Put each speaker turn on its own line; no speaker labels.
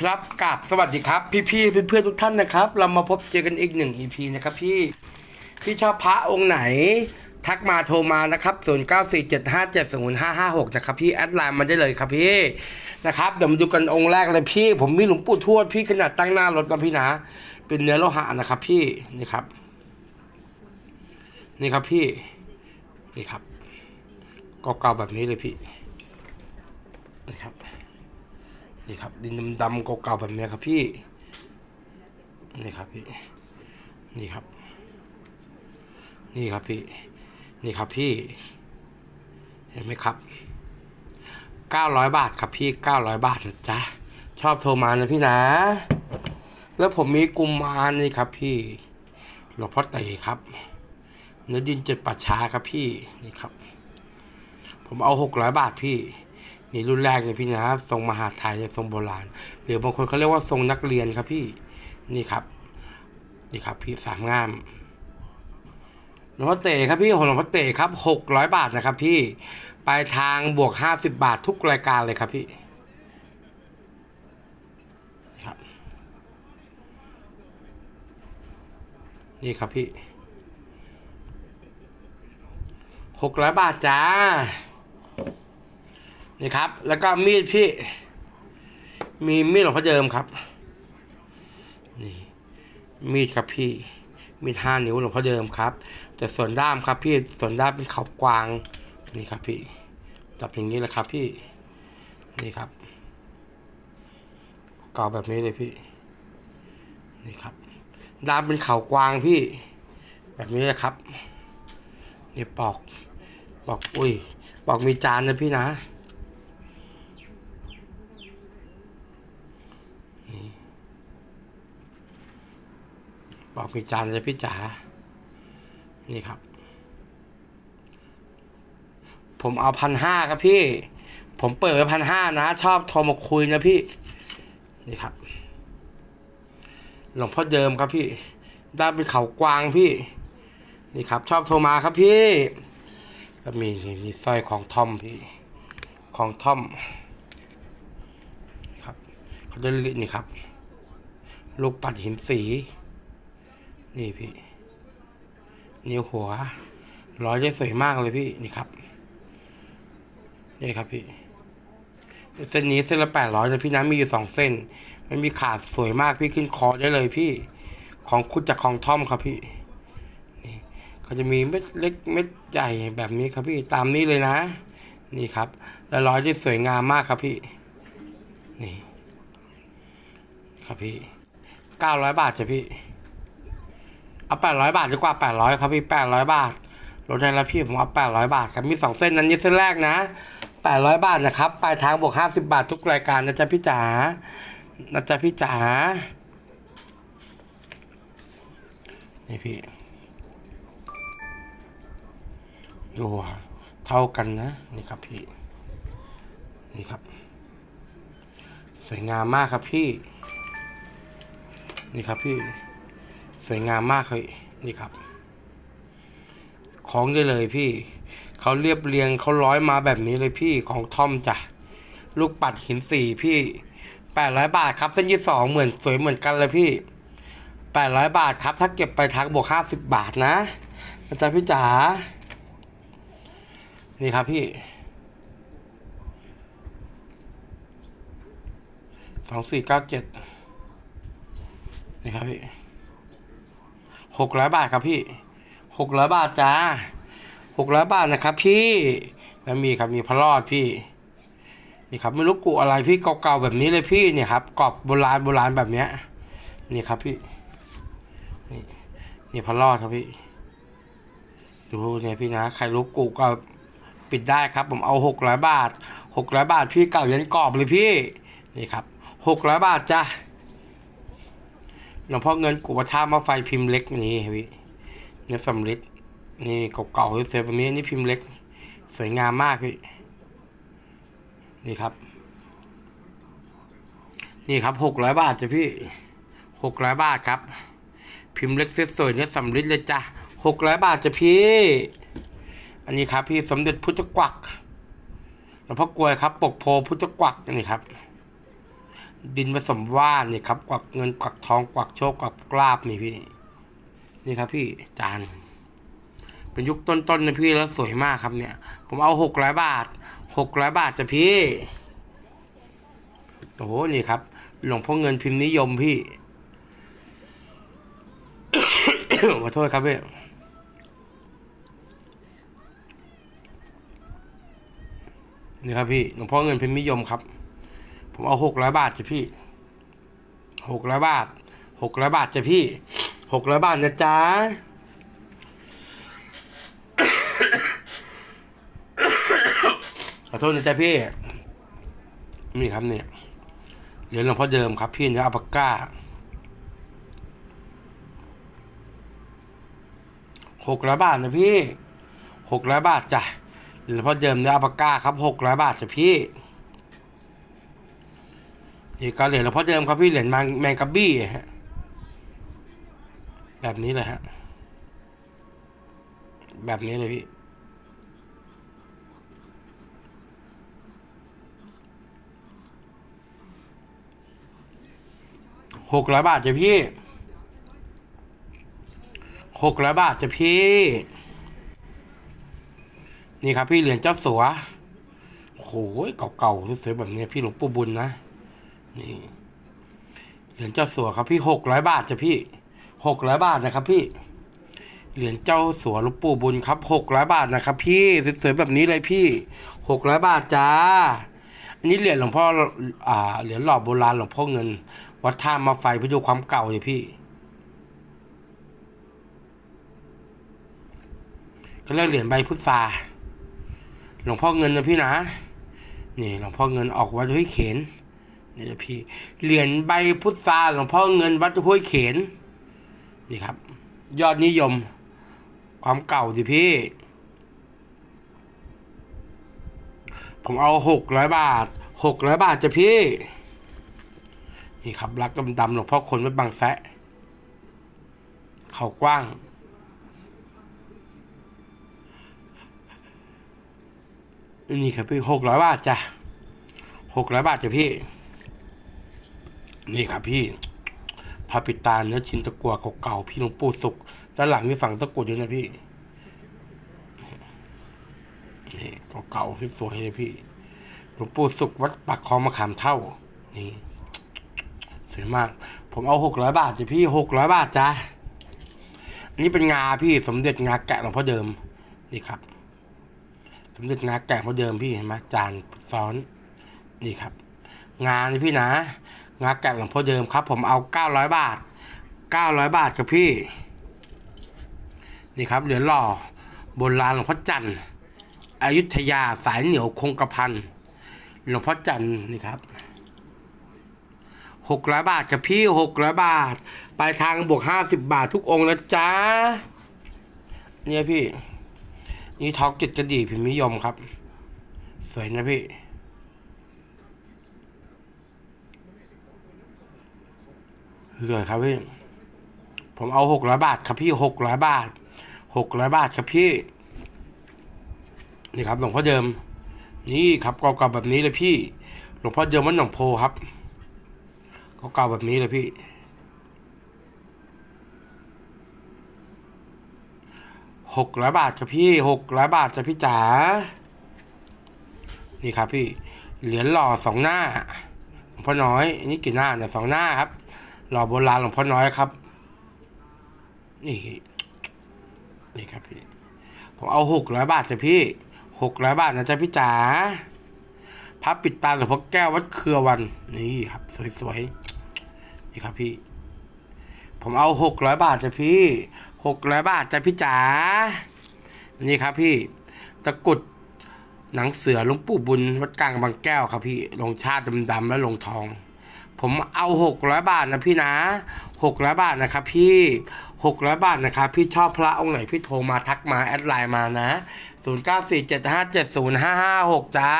ครับกราบสวัสดีครับ พี่พี่เพื่อนเพื่อนๆทุกท่านนะครับ เรามาพบเจอกันอีกหนึ่ง EP นะครับพี่พี่ชอบพระองค์ไหน ทักมาโทรมานะครับ 0 9 4 7 5 7 0 5 5 6 นะครับพี่แอดไลน์มาได้เลยครับพี่นะครับเดี๋ยวมาดูกันองค์แรกเลยพี่ ผมมีหลวงปู่ทวดพี่ขนาดตั้งหน้ารถนะพี่นะ เป็นเนื้อโลหะนะครับพี่นี่ครับ นี่ครับพี่นี่ครับเก่าๆแบบนี้เลยพี่นี่ครับ นี่ครับ ดินดำๆเก่าๆแบบนี้ครับพี่ นี่ครับพี่ นี่ครับ นี่ครับพี่ นี่ครับพี่ เห็นไหมครับเก้าร้อยบาทครับพี่เก้าร้อยบาทนะจ๊ะ ชอบโทรมานะพี่นะ แล้วผมมีกุมมารนี่ครับพี่ หลวงพ่อเต๋ครับ เนื้อดินเจ็ดปัดช้าครับพี่ นี่ครับ ผมเอาหกร้อยบาทพี่ นี่รุ่นแรกเลยพี่นะครับทรงมหาไทยทรงโบราณ หรือบางคนเขาเรียกว่าทรงนักเรียนครับพี่นี่ครับ นี่ครับ พี่สามงามหลวงพ่อเต๋ครับพี่หลวงพ่อเต๋ครับหกร้อยบาทนะครับ พี่ปลายทางบวกห้าสิบบาททุกรายการเลยครับพี่นี่ครับ นี่ครับพี่หกร้อยบาทจ้า นี่ครับ แล้วก็มีดพี่ มีมีดหลวงพ่อเดิมครับ นี่ มีดครับพี่ มีดห้านิ้วหลวงพ่อเดิมครับ แต่ส่วนด้ามครับพี่ ส่วนด้ามเป็นเขากวาง นี่ครับพี่ จับอย่างนี้แหละครับพี่ นี่ครับเกาแบบนี้เลยพี่ นี่ครับ ด้ามเป็นเขากวางพี่ แบบนี้เลยครับนี่ปอก ปอก อุ้ย ปอกมีจานนะพี่นะ บอกพี่จานเลยพี่จ๋า นี่ครับ ผมเอาพันห้าครับพี่ ผมเปิดไว้พันห้านะ ชอบโทรมาคุยนะพี่ นี่ครับ หลวงพ่อเดิมครับพี่ ได้เป็นเขากวางพี่ นี่ครับ ชอบโทรมาครับพี่ ก็มีนี่สร้อยของทอมพี่ ของทอมครับเขาจะเรียกนี่ครับ ลูกปัดหินสี นี่พี่นิ้วหัวร้อยได้สวยมากเลยพี่นี่ครับ นี่ครับพี่ เส้นนี้เส้นละแปดร้อยนะพี่นะมีอยู่สองเส้น มันมีขาดสวยมากพี่ขึ้นคอได้เลยพี่ ของคุณจากของท่อมครับพี่นี่เขาจะมีเม็ดเล็กเม็ดใหญ่แบบนี้ครับพี่ตามนี้เลยนะ นี่ครับ แล้วร้อยได้สวยงามมากครับพี่ นี่ ครับพี่เก้าร้อยบาทจ้ะพี่ เอาแปดร้อยบาทดีกว่าแปดร้อยครับพี่แปดร้อยบาทลดได้แล้วพี่ผมเอาแปดร้อยบาทครับมีสองเส้นนั้นนี่เส้นแรกนะแปดร้อยบาทนะครับปลายทางบวกห้าสิบาททุกรายการนะจ๊ะพี่จ๋านะจ๊ะพี่จ๋านี่พี่ดูเท่ากันนะนี่ครับพี่นี่ครับ สวยงามมากครับพี่ นี่ครับพี่ สวยงามมากเลยนี่ครับ ของได้เลยพี่เขาเรียบเรียงเขาร้อยมาแบบนี้เลยพี่ของทอมจ้ะลูกปัดหินสี่พี่แปดร้อยบาทครับเส้นยี่สองเหมือนสวยเหมือนกันเลยพี่แปดร้อยบาทครับ ถ้าเก็บไปทักบวกห้าสิบบาทนะอาจารย์พี่จ๋านี่ครับพี่สองสี่เก้าเจ็ดนี่ครับพี่ หกร้อยบาทครับพี่หกร้อยบาทจ้าหกร้อยบาทนะครับพี่แล้วมีครับมีพระรอดพี่นี่ครับไม่รู้กุอะไรพี่เก่าๆแบบนี้เลยพี่เนี่ยครับกรอบโบราณโบราณแบบเนี้ยนี่ครับพี่นี่นี่พระรอดครับพี่ดูเนี่ยพี่นะใครรู้กุก็ปิดได้ครับ ผมเอาหกร้อยบาทหกร้อยบาทพี่เก่ายันกรอบเลยพี่นี่ครับหกร้อยบาทจ้า หลวงพ่อเงินกุปท่ามาไฟพิมพ์เล็กนี่พี่เนื้อสำริดนี่เก่าๆเสียแบบนี้นี่พิมพ์เล็ก สวยงามมากพี่นี่ครับ นี่ครับหกร้อยบาทจ้ะพี่หกร้อยบาทครับ พิมพ์เล็กเซ็ตสวยเนื้อสำริดเลยจ้ะหกร้อยบาทจ้ะพี่ อันนี้ครับ พี่สมเด็จพุทธกวักหลวงพ่อกลวยครับ ปกโพพุทธกวักนี่ครับ ดินผสมว่านเนี่ยครับกวักเงินกวักทองกวักโชคกวักกลาบนี่พี่ นี่ครับพี่จาน เป็นยุคต้นๆนะพี่แล้วสวยมากครับเนี่ย ผมเอาหกร้อยบาทหกร้อยบาทจ้ะพี่โอ้โหนี่ครับ หลวงพ่อเงินพิมพ์นิยมพี่ขอโทษครับพี่นี่ครับพี่หลวงพ่อเงินพิมพ์นิยมครับ ผมเอาหกร้อยบาทจ้ะพี่หกร้อยบาทหกร้อยบาทจ้ะพี่หกร้อยบาทนะจ๊ะขอโทษนะจ๊ะพี่ นี่ครับเนี่ยเหรียญหลวงพ่อเดิมครับพี่เนื้ออัปปาก้าหกร้อยบาทนะพี่หกร้อยบาทจ้ะเหรียญหลวงพ่อเดิมเนื้ออัปปาก้าครับหกร้อยบาทจ้ะพี่ นี่ก็เหรียญหลวงพ่อเดิมครับพี่เหรียญแมงแมงกะบี้ฮะแบบนี้เลยฮะ แบบนี้เลยพี่ หกร้อยบาทจ้ะพี่ หกร้อยบาทจ้ะพี่ นี่ครับพี่เหรียญเจ้าสัวโอ้โหเก่าๆสวยๆแบบนี้พี่หลวงปู่บุญนะ นี่เหรียญเจ้าสัวครับพี่หกร้อยบาทจ้ะพี่หกร้อยบาทนะครับพี่ เหรียญเจ้าสัวลวงปู่บุญครับหกร้อยบาทนะครับ พี่สวยๆแบบนี้เลยพี่หกร้อยบาทจ้าอันนี้เหรียญหลวงพ่ออ่าเหรียญหล่อโบราณหลวงพ่อเงิน วัดท่ามาไฟไปดูความเก่าเลยพี่ก็เรียกเหรียญใบพุทราหลวงพ่อเงินนะพี่นะนี่หลวงพ่อเงินออกวัดห้วยเขน นี่นะพี่ เหรียญใบพุทราหลวงพ่อเงินวัดห้วยเขน นี่ครับ ยอดนิยม ความเก่าดิพี่ ผมเอาหกร้อยบาทหกร้อยบาทจะพี่ นี่ครับ รักดำๆหลวงพ่อคนวัดบางแสะเขากว้างนี่ครับพี่หกร้อยบาทจ้ะหกร้อยบาทจ้ะพี่ นี่ครับพี่พระปิดตาเนื้อชิ้นตะกัวเก่าๆพี่หลวงปู่สุกด้านหลังมีฝั่งตะกรุดด้วยนะพี่นี่เก่าๆสวยๆเลยพี่หลวงปู่สุกวัดปากคลองมะขามเท่า นี่สวยมาก ผมเอาหกร้อยบาทจ้ะพี่หกร้อยบาทจ้ะนนี้เป็นงาพี่สมเด็จงาแกะหลวงพ่อเดิมนี่ครับ สมเด็จงาแกะหลวงพ่อเดิมพี่เห็นไหมจานซ้อน นี่ครับ งานี่พี่นะ งาแกะหลวงพ่อเดิมครับ ผมเอาเก้าร้อยบาทเก้าร้อยบาทครับพี่ นี่ครับเหรียญหล่อโบราณหลวงพ่อจันทร์อยุธยาสายเหนียวคงกระพันหลวงพ่อจันทร์นี่ครับหกร้อยบาทครับพี่หกร้อยบาทปลายทางบวกห้าสิบบาททุกองค์นะจ๊ะเนี่ยพี่ นี่ท็อกจิตกระดีพิมพ์นิยมครับ สวยนะพี่ สวยครับพี่ ผมเอาหกร้อยบาทครับพี่หกร้อยบาทหกร้อยบาทครับพี่ นี่ครับหลวงพ่อเดิม นี่ครับเก่าๆแบบนี้เลยพี่ หลวงพ่อเดิมวัดหนองโพครับเก่าๆแบบนี้เลยพี่หกร้อยบาทครับพี่หกร้อยบาทจ้ะพี่จ๋า นี่ครับพี่ เหรียญหล่อสองหน้าหลวงพ่อน้อยนนี้กี่หน้าเนี่ยสองหน้าครับ หล่อโบราณหลวงพ่อน้อยครับ นี่ นี่ครับพี่ ผมเอาหกร้อยบาทจ้ะพี่หกร้อยบาทนะจ๊ะพี่จ๋าพับปิดตาหลวงพ่อแก้ววัดเครือวัน นี่ครับ สวยๆ นี่ครับพี่ ผมเอาหกร้อยบาทจ้ะพี่หกร้อยบาทจ้ะพี่จ๋า นี่ครับพี่ ตะกุดหนังเสือหลวงปู่บุญวัดกลางบางแก้วครับพี่ลงชาติดำๆและลงทอง ผมเอาหกร้อยบาทนะพี่นะหกร้อยบาทนะครับพี่หกร้อยบาทนะครับพี่ชอบพระองค์ไหนพี่โทรมาทักมาแอดไลน์มานะศูนย์เก้าสี่เจ็ดห้าเจ็ดศูนย์ห้าห้าหกจ้า